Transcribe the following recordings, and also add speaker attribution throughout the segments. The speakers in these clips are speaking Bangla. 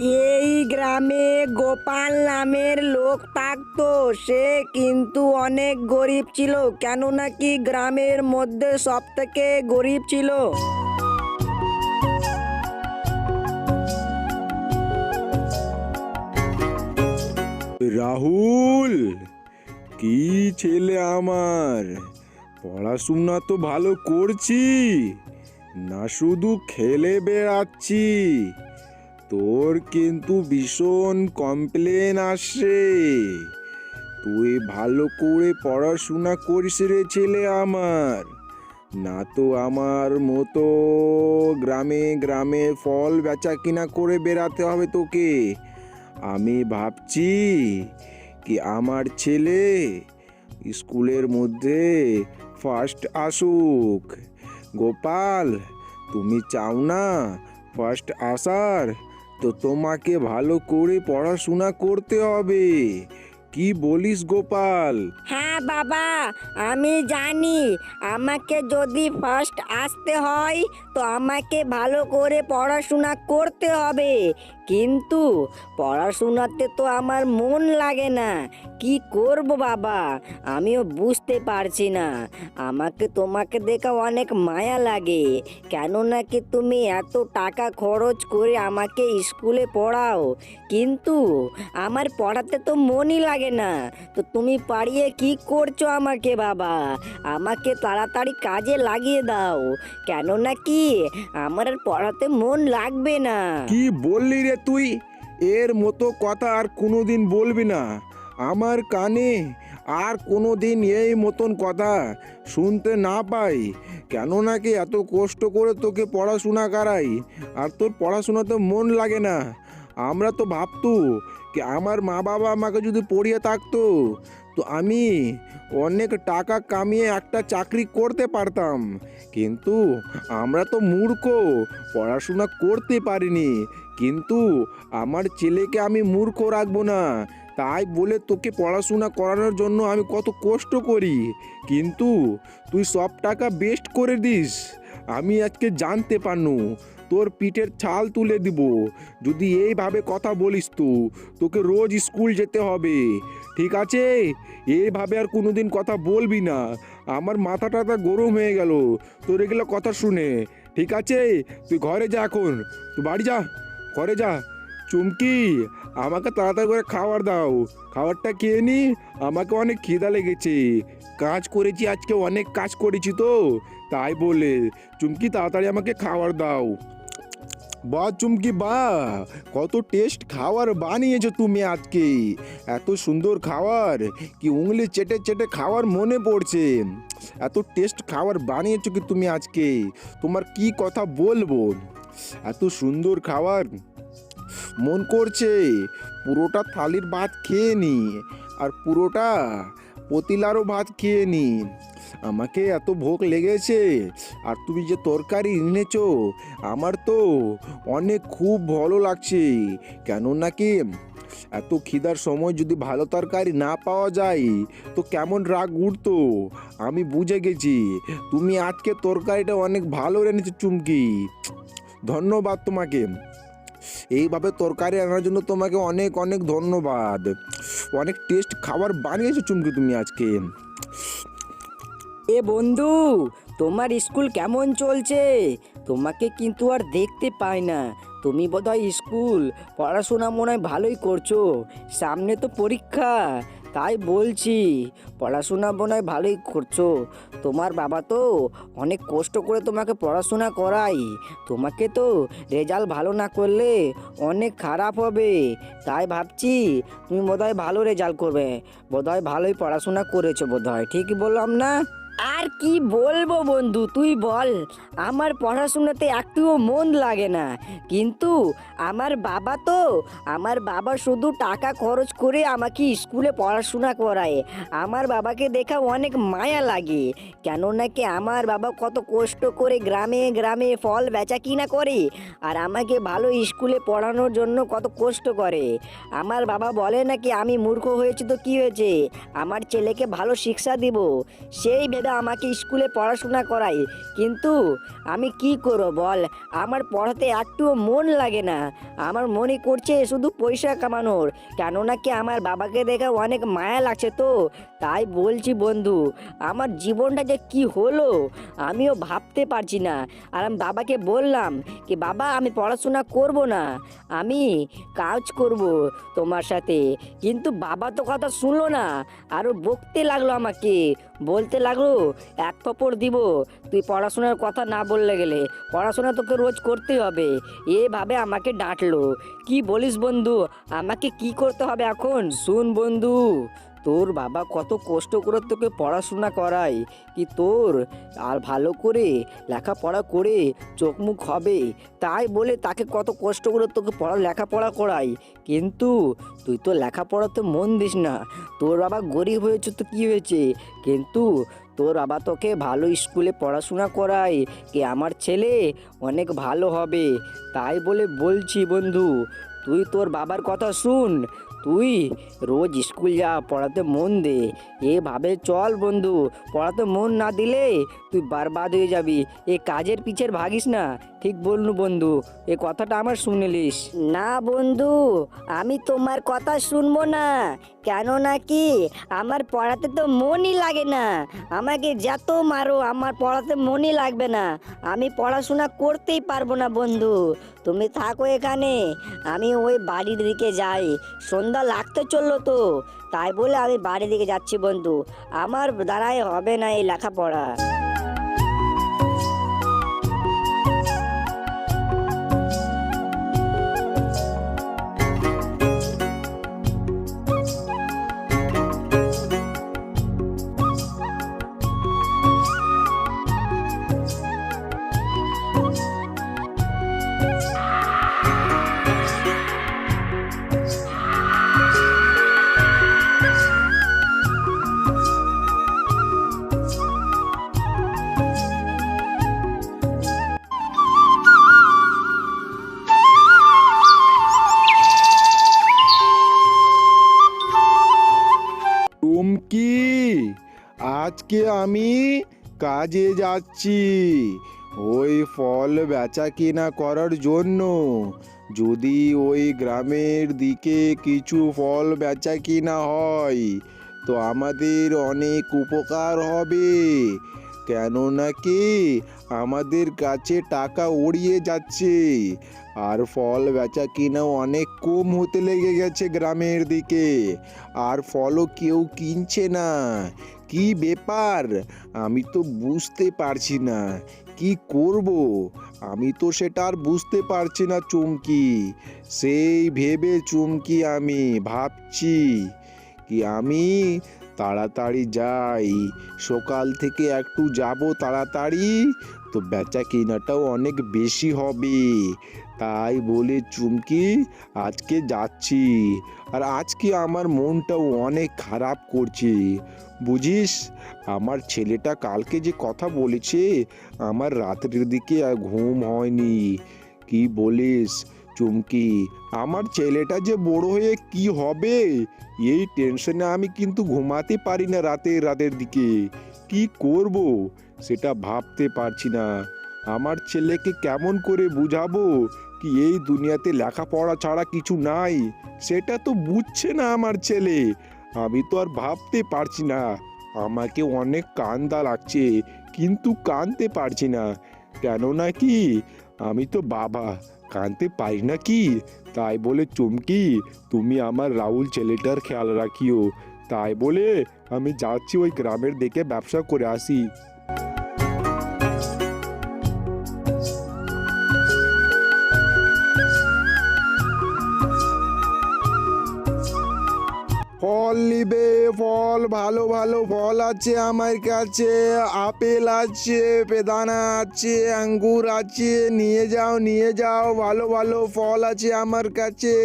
Speaker 1: এই গ্রামে গোপাল নামের লোক থাকতো। সে কিন্তু অনেক গরিব ছিল কেন নাকি গ্রামের মধ্যে সব থেকে গরিব ছিল?
Speaker 2: রাহুল, কি ছেলে আমার? পড়াশোনা তো ভালো করছি, না শুধু খেলে বেড়াচ্ছি। তোর কিন্তু ভীষণ কমপ্লেন আসে। তুই ভালো করে পড়াশোনা করিস রে ছেলে আমার। না তো আমার মতো গ্রামে গ্রামে ফল বেচা কিনা করে বেড়াতে হবে তোকে। আমি ভাবছি কি আমার ছেলে স্কুলের মধ্যে ফার্স্ট আসুক। গোপাল, তুমি চাও না ফার্স্ট আসার? তো তোমাকে ভালো করে পড়াশোনা করতে হবে। কি বলিস গোপাল?
Speaker 1: হ্যাঁ বাবা, আমি জানি। আমাকে যদি ফার্স্ট আসতে হয়, তো আমাকে ভালো করে পড়াশোনা করতে হবে। কিন্তু পড়াশোনাতে তো আমার মন লাগে না। কি করব বাবা? আমিও বুঝতে পারছি না। আমাকে তোমাকে দেখে অনেক মায়া লাগে। কেন নাকি তুমি এত টাকা খরচ করে আমাকে স্কুলে পড়াও? কিন্তু আমার পড়াতে তো মনই লাগে না। তো তুমি পাড়িয়ে কি করছ আমাকে বাবা? আমাকে তাড়াতাড়ি কাজে লাগিয়ে দাও। কেন নাকি আমার পড়াতে মন লাগবে না।
Speaker 2: কি বললি রে তুই এর মতো কথা আর কোনো দিন বলবি না। আমার কানে আর কোনো দিন এই মতন কথা শুনতে না পাই। কেন নাকি এত কষ্ট করে তোকে পড়াশোনা করাই? আর তোর পড়াশোনাতে মন লাগে না। আমরা তো ভাবতু কি আমার মা বাবা আমাকে যদি পড়িয়ে থাকতো, তো আমি অনেক টাকা কামিয়ে একটা চাকরি করতে পারতাম। কিন্তু আমরা তো মূর্খ, পড়াশোনা করতে পারিনি। কিন্তু আমার ছেলেকে আমি মূর্খ রাখব না। তাই বলে তোকে পড়াশোনা করানোর জন্য আমি কত কষ্ট করি। কিন্তু তুই সব টাকা বেস্ট করে দিস। আমি আজকে জানতে পারনু, তোর পিঠের ছাল তুলে দিব। যদি এইভাবে কথা বলিস তো, তোকে রোজ স্কুল যেতে হবে। ঠিক আছে? এইভাবে আর কোনোদিন কথা বলবি না। আমার মাথা টাথা গরম হয়ে গেল। তোর এগুলো কথা শুনে। ঠিক আছে? তুই ঘরে যা এখন। তুই বাড়ি যা। ঘরে যা। চুমকি, আমাকে তাড়াতাড়ি করে খাবার দাও। খাবারটা খেয়ে নি, আমাকে অনেক খিদা লেগেছে। কাজ করেছি, আজকে অনেক কাজ করেছি তো। তাই বলে, চুমকি, তাড়াতাড়ি আমাকে খাবার দাও। বা চুমকি বা কত টেস্ট খাবার বানিয়েছো তুমি আজকে। এত সুন্দর খাবার। কি উংলি চেটে চেটে খাওয়ার মনে পড়ছে। এত টেস্ট খাবার বানিয়েছো কি তুমি আজকে? তোমার কি কথা বলব? এত সুন্দর খাবার। মন করছে পুরোটা থালির ভাত খেয়ে নি আর পুরোটা পতিলারও ভাত খেয়ে নি। আমাকে এত ভোগ লেগেছে আর তুমি যে তরকারি এনেছো, আমার তো অনেক খুব ভালো লাগছে। কেন নাকি এত খিদার সময় যদি ভালো তরকারি না পাওয়া যায়, তো কেমন রাগ উঠতো? আমি বুঝে গেছি। তুমি আজকে তরকারিটা অনেক ভালো এনেছো চুমকি। ধন্যবাদ তোমাকে। এইভাবে তরকারি আনার জন্য তোমাকে অনেক অনেক ধন্যবাদ। অনেক টেস্ট খাবার বানিয়েছো চুমকি তুমি আজকে।
Speaker 1: এ বন্ধু, তোমার স্কুল কেমন চলছে? তোমাকে কিন্তু আর দেখতে পাই না। তুমি বোধহয় স্কুল পড়াশোনা মনে হয় ভালোই করছ। সামনে তো পরীক্ষা। তাই বলছি, পড়াশোনা বোনায় ভালোই করছ। তোমার বাবা তো অনেক কষ্ট করে তোমাকে পড়াশোনা করাই তোমাকে তো রেজাল্ট ভালো না করলে অনেক খারাপ হবে। তাই ভাবছি তুমি বোধহয় ভালো রেজাল্ট করবে। বোধহয় ভালোই পড়াশোনা করেছ বোধহয়, ঠিক বললাম না? আর কি বলব বন্ধু, তুই বল। আমার পড়াশোনাতে একটুও মন লাগে না। কিন্তু আমার বাবা তো, আমার বাবা শুধু টাকা খরচ করে আমাকে স্কুলে পড়াশোনা করায়। আমার বাবাকে দেখা অনেক মায়া লাগে। কেন নাকি আমার বাবা কত কষ্ট করে গ্রামে গ্রামে ফল বেচা কিনা করে, আর আমাকে ভালো স্কুলে পড়ানোর জন্য কত কষ্ট করে। আমার বাবা বলে নাকি, আমি মূর্খ হয়েছি তো কি হয়েছে? আমার ছেলেকে ভালো শিক্ষা দিব। সেই ভেবে আমাকে স্কুলে পড়াশোনা করায়। কিন্তু আমি কি করব বল? আমার পড়াতে একটুও মন লাগে না। আমার মনে করছে শুধু পয়সা কামানোর। কেননা কি আমার বাবাকে দেখে অনেক মায়া লাগছে তো? তাই বলছি বন্ধু, আমার জীবনটা যে কি হলো আমিও ভাবতে পারছি না। আর আমি বাবাকে বললাম কি, বাবা, আমি পড়াশোনা করব না। আমি কাজ করব তোমার সাথে। কিন্তু বাবা তো কথা শুনলো না। আরও বকতে লাগল আমাকে। বলতে লাগল এক থপ্পড় দিব। তুই পড়াশোনার কথা না বললে গেলে পড়াশোনা তোকে রোজ করতেই হবে। এভাবে আমাকে ডাঁটলো। কি বলিস বন্ধু? আমাকে কি করতে হবে এখন? শুন বন্ধু, তোর বাবা কত কষ্ট করে তোকে পড়াশোনা করায়। কি তোর? আর ভালো করে লেখাপড়া করে চোখ মুখ হবে। তাই বলে তাকে কত কষ্ট করে তোকে পড়া, লেখাপড়া করাই কিন্তু তুই তো লেখাপড়াতে মন দিস না। তোর বাবা গরিব হয়েছে তো কী হয়েছে? কিন্তু তোর বাবা তোকে ভালো স্কুলে পড়াশোনা করায়, কি আমার ছেলে? অনেক ভালো হবে। তাই বলে বলছি বন্ধু, তুই তোর বাবার কথা শুন। তুই রোজ স্কুল যা, পড়াতে মন দে। এভাবে চল বন্ধু, পড়াতে মন না দিলে তুই বারবাদ হয়ে যাবি। এ কাজের পিছের ভাগিস না। ঠিক বললু বন্ধু, এ কথাটা আমার শুনলিস না বন্ধু, আমি তোমার কথা শুনব না। কেন নাকি আমার পড়াতে তো মনই লাগে না। আমাকে যত মারো, আমার পড়াতে মনই লাগবে না। আমি পড়াশোনা করতেই পারব না, বন্ধু। তুমি থাকো এখানে। আমি ওই বাড়ির দিকে যাই। সন্ধ্যা লাগতে চলল তো। তাই বলে আমি বাড়ির দিকে যাচ্ছি, বন্ধু। আমার দ্বারাই হবে না এই লেখাপড়া।
Speaker 2: আজকে আমি কাজে যাচ্ছি। ওই ফল বেচা কেনা করার জন্য। যদি ওই গ্রামের দিকে কিছু ফল বেচা কিনা হয়, তো আমাদের অনেক উপকার হবে। কেন নাকি আমাদের কাছে টাকা উড়িয়ে যাচ্ছে। আর ফল বেচা কিনা অনেক কম হতে লেগে গেছে গ্রামের দিকে। আর ফলও কেউ কিনছে না। কি ব্যাপার? আমি তো বুঝতে পারছি না। কি করব? আমি তো সেটা আর বুঝতে পারছি না, চুমকি। সেই ভেবে চুমকি আমি, ভাবছি। কি আমি তাড়াতাড়ি যাই। সকাল থেকে একটু যাব তাড়াতাড়ি। তো বেচা কেনাটাও অনেক বেশি হবে। তাই বলে চুমকি, আজকে যাচ্ছি। আর আজকে আমার মনটাও অনেক খারাপ করছে। বুঝিস, আমার ছেলেটা কালকে যে কথা বলেছে, আমার রাত্রের দিকে ঘুম হয়নি। কি বলিস? চুমকি। আমার ছেলেটা যে বড় হয়ে কি হবে? এই টেনশনে আমি কিন্তু ঘুমাতে পারি না রাতে রাতের দিকে। কি করব? সেটা ভাবতে পারছি না। আমার ছেলেকে কেমন করে বুঝাবো? কি এই দুনিয়াতে লেখাপড়া ছাড়া কিছু নাই? সেটা তো বুঝছে না আমার ছেলে। আমি তো আর ভাবতে পারছি না। আমাকে অনেক কান্দা লাগছে, কিন্তু কাঁদতে পারছি না। কেন কি? আমি তো বাবা। কাঁদতে পারি না কি তাই বলে, চমকি, তুমি আমার রাহুল ছেলেটার খেয়াল রাখিও। তাই বলে, আমি যাচ্ছি ওই গ্রামের দিকে ব্যবসা করে আসি। ভালো ভালো ফল আছে, আমার কাছে আপেল আছে, বেদানা আছে, আঙ্গুর আছে, নিয়ে যাও নিয়ে যাও, ভালো ভালো ফল আছে আমার কাছে।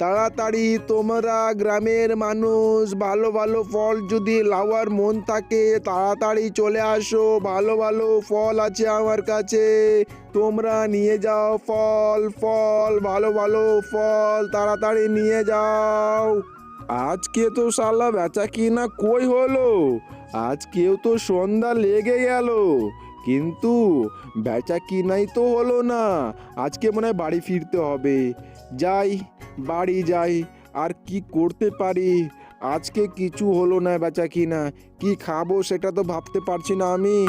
Speaker 2: তাড়াতাড়ি তোমরা গ্রামের মানুষ, ভালো ভালো ফল যদি লাওয়ার মন থাকে, তাড়াতাড়ি চলে আসো, ভালো ভালো ফল আছে আমার কাছে। তোমরা নিয়ে যাও ফল ফল, ভালো ভালো ফল, তাড়াতাড়ি নিয়ে যাও। আজকে তো শালা বেচা কিনা কই হলো? আজকেও তো সন্ধ্যা লেগে গেল। কিন্তু বেচা কিনাই তো হলো না। আজকে মনে হয় বাড়ি ফিরতে হবে। যাই, বাড়ি যাই, আর কি করতে পারি? আজকে কিছু হলো না বেচা কিনা। কি খাব সেটা তো ভাবতে পারছি না আমি।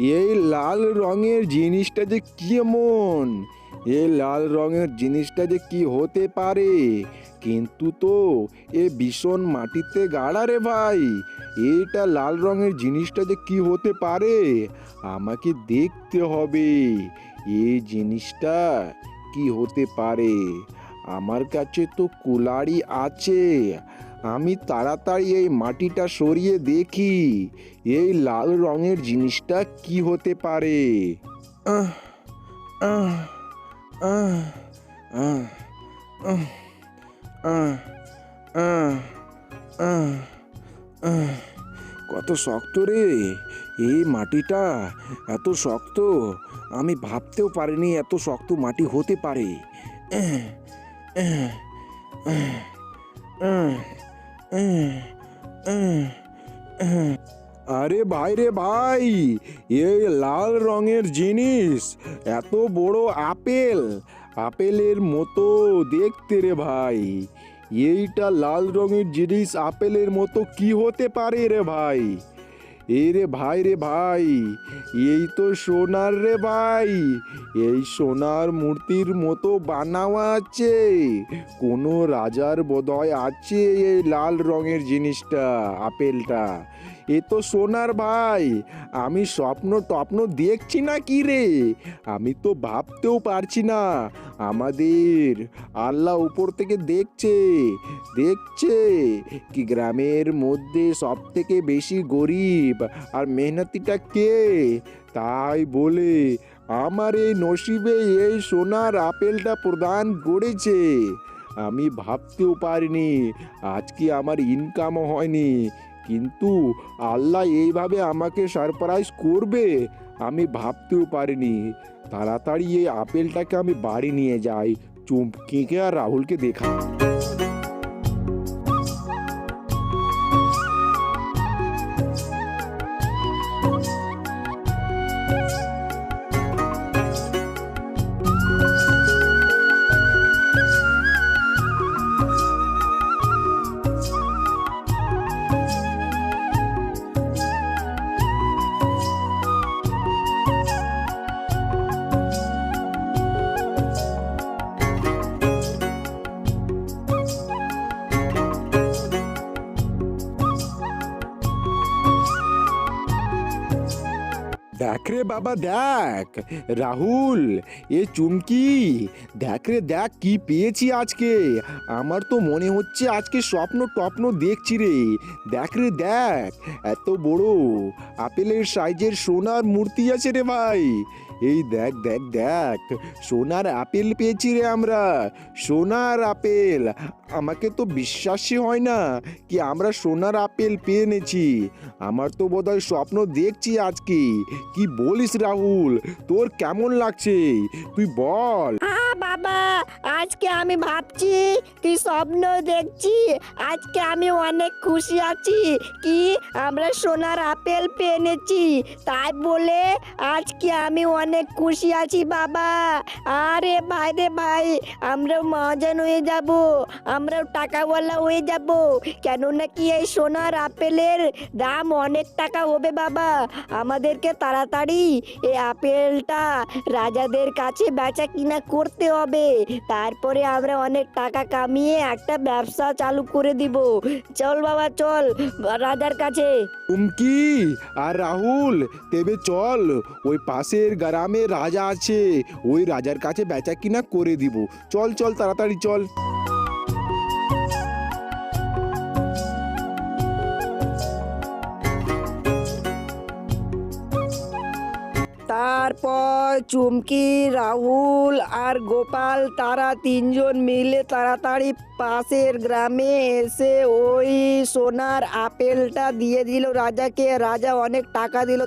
Speaker 2: এই লাল রঙের জিনিসটা যে কেমন? এই লাল রঙের জিনিসটা যে কি হতে পারে? কিন্তু তো এ ভীষণ মাটিতে গাড়া রে ভাই। এইটা লাল রঙের জিনিসটা যে কি হতে পারে? আমাকে দেখতে হবে। এই জিনিসটা কি হতে পারে? আমার কাছে তো কুলাড়ি আছে। আমি তাড়াতাড়ি এই মাটিটা সরিয়ে দেখি এই লাল রঙের জিনিসটা কি হতে পারে কত শক্ত রে এই মাটিটা এত শক্ত আমি ভাবতেও পারিনি এত শক্ত মাটি হতে পারে আরে ভাই রে ভাই, এই লাল রঙের জিনিস, এত বড় আপেল, আপেলের মতো দেখতে রে ভাই। এইটা লাল রঙের জিনিস, আপেলের মতো কি হতে পারে রে ভাই? এই রে ভাই রে ভাই, এই তো সোনার রে ভাই, এই সোনার মূর্তির মতো বানাওয়া আছে, কোনো রাজার বোধহয় আছে এই লাল রঙের জিনিসটা, আপেলটা। এ তো সোনার ভাই, আমি স্বপ্ন টপ্ন দেখছি না কি রে? আমি তো ভাবতেও পারছি না। আমাদের আল্লাহ উপর থেকে দেখছে দেখছে কি গ্রামের মধ্যে সব থেকে বেশি গরিব আর মেহনতিটা কে? তাই বলে আমার এই নসিবে এই সোনার আপেলটা প্রদান করেছে। আমি ভাবতেও পারিনি, আজকে আমার ইনকামও হয়নি। কিন্তু আল্লাহ এইভাবে আমাকে সারপ্রাইজ করবে। আমি ভাবতেও পারিনি। তাড়াতাড়ি এই আপেলটাকে আমি বাড়ি নিয়ে যাই। চুমকিকে আর রাহুলকে দেখা। দেখ রে বাবা, দেখ। রাহুল, এ চুমকি, দেখ রে, দেখ কি পেয়েছি আজকে। আমার তো মনে হচ্ছে আজকে স্বপ্ন টপ্ন দেখছি রে। দেখ রে, দেখ, এত বড় আপেলের সাইজের সোনার মূর্তি আছে রে ভাই। এই দেখ দেখ দেখ, সোনার আপেল পেয়েছি রে আমরা। সোনার আপেল আমাকে তো বিশ্বাসই হয় না কি আমরা সোনার আপেল পেয়ে এনেছি। আমার তো বোধহয় স্বপ্ন দেখছি আজকে। কি বলিস রাহুল, তোর কেমন লাগছে? তুই বল।
Speaker 1: বাবা, আজকে আমি ভাবছি কি স্বপ্ন দেখছি, আজকে আমি অনেক খুশি আছি কি আমরা সোনার আপেল পেয়ে এনেছি। তাই বলে আজকে আমি অনেক খুশি আছি বাবা। আরে ভাই রে ভাই, আমরাও মহাজন হয়ে যাব। আমরাও টাকাওয়ালা হয়ে যাব। কেননা কি এই সোনার আপেলের দাম অনেক টাকা হবে বাবা। আমাদেরকে তাড়াতাড়ি এই আপেলটা রাজাদের কাছে বেচা কিনা করতে হবে। তারপরে আমরা অনেক টাকা কামিয়ে একটা ব্যবসা চালু করে দিব। চল বাবা, চল রাজার কাছে।
Speaker 2: উমকি আর রাহুল, তেবে চল। ওই পাশের গ্রামে রাজা আছে। ওই রাজার কাছে বেচা কিনা করে দিব। চল চল, তাড়াতাড়ি চল।
Speaker 1: চুমকি, রাহুল আর গোপাল, তারা তিনজন মিলে তাড়াতাড়ি পাশের গ্রামে এসে ওই সোনার আপেলটা দিয়ে দিল রাজাকে। রাজা অনেক টাকা দিল